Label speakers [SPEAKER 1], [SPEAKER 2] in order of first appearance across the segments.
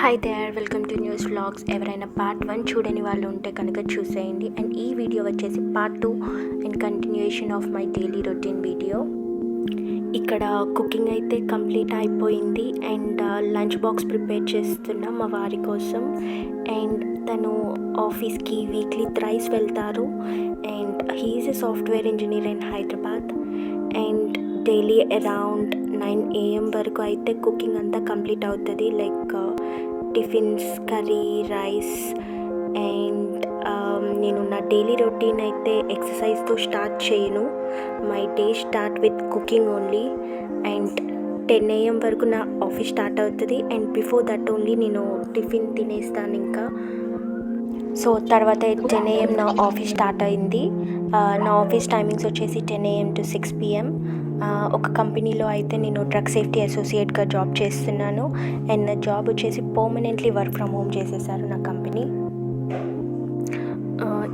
[SPEAKER 1] Hi there welcome to news vlogs ఎవరైనా part one చూడని వాళ్ళు ఉంటే కనుక చూసేయండి. అండ్ ఈ వీడియో వచ్చేసి part two and continuation of my daily routine video ఇక్కడ కుకింగ్ అయితే కంప్లీట్ అయిపోయింది. అండ్ లంచ్ బాక్స్ ప్రిపేర్ చేస్తున్నాం మా వారి కోసం. అండ్ తను ఆఫీస్కి వీక్లీ థ్రైస్ వెళ్తారు. And he's a software engineer in Hyderabad and daily around nine AM వరకు అయితే కుకింగ్ అంతా కంప్లీట్ అవుతుంది. Like tiffins curry rice and నేను నా డైలీ రొటీన్ అయితే ఎక్సర్సైజ్తో స్టార్ట్ చేయను. My day start with cooking only and ten AM వరకు నా ఆఫీస్ స్టార్ట్ అవుతుంది. అండ్ బిఫోర్ దట్ ఓన్లీ నేను టిఫిన్ తినేస్తాను ఇంకా. సో తర్వాత టెన్ ఏఎం నా ఆఫీస్ స్టార్ట్ అయింది. నా ఆఫీస్ టైమింగ్స్ వచ్చేసి ten AM to six PM. ఒక కంపెనీలో అయితే నేను డ్రగ్ సేఫ్టీ అసోసియేట్గా జాబ్ చేస్తున్నాను. అండ్ నా జాబ్ వచ్చేసి పర్మనెంట్లీ వర్క్ ఫ్రమ్ హోమ్ చేసేసారు నా కంపెనీ.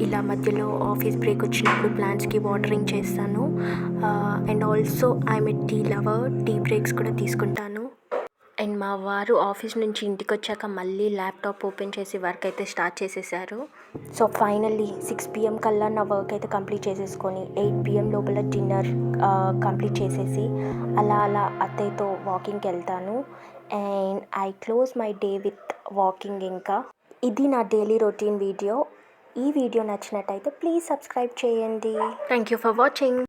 [SPEAKER 1] ఇలా మధ్యలో ఆఫీస్ బ్రేక్ వచ్చినప్పుడు ప్లాంట్స్కి వాటరింగ్ చేస్తాను. And also I'm a tea lover tea breaks కూడా తీసుకుంటాను. అండ్ మా వారు ఆఫీస్ నుంచి ఇంటికి వచ్చాక మళ్ళీ ల్యాప్టాప్ ఓపెన్ చేసి వర్క్ అయితే స్టార్ట్ చేసేసారు. సో ఫైనల్లీ సిక్స్ పిఎం కల్లా నా వర్క్ అయితే కంప్లీట్ చేసేసుకొని ఎయిట్ పిఎం లోపల డిన్నర్ కంప్లీట్ చేసేసి అలా అలా అత్తయ్యతో వాకింగ్కి వెళ్తాను. And I close my day with walking ఇంకా. ఇది నా డైలీ రొటీన్ వీడియో ఈ వీడియో నచ్చినట్టయితే ప్లీజ్ సబ్స్క్రైబ్ చేయండి. Thank you for watching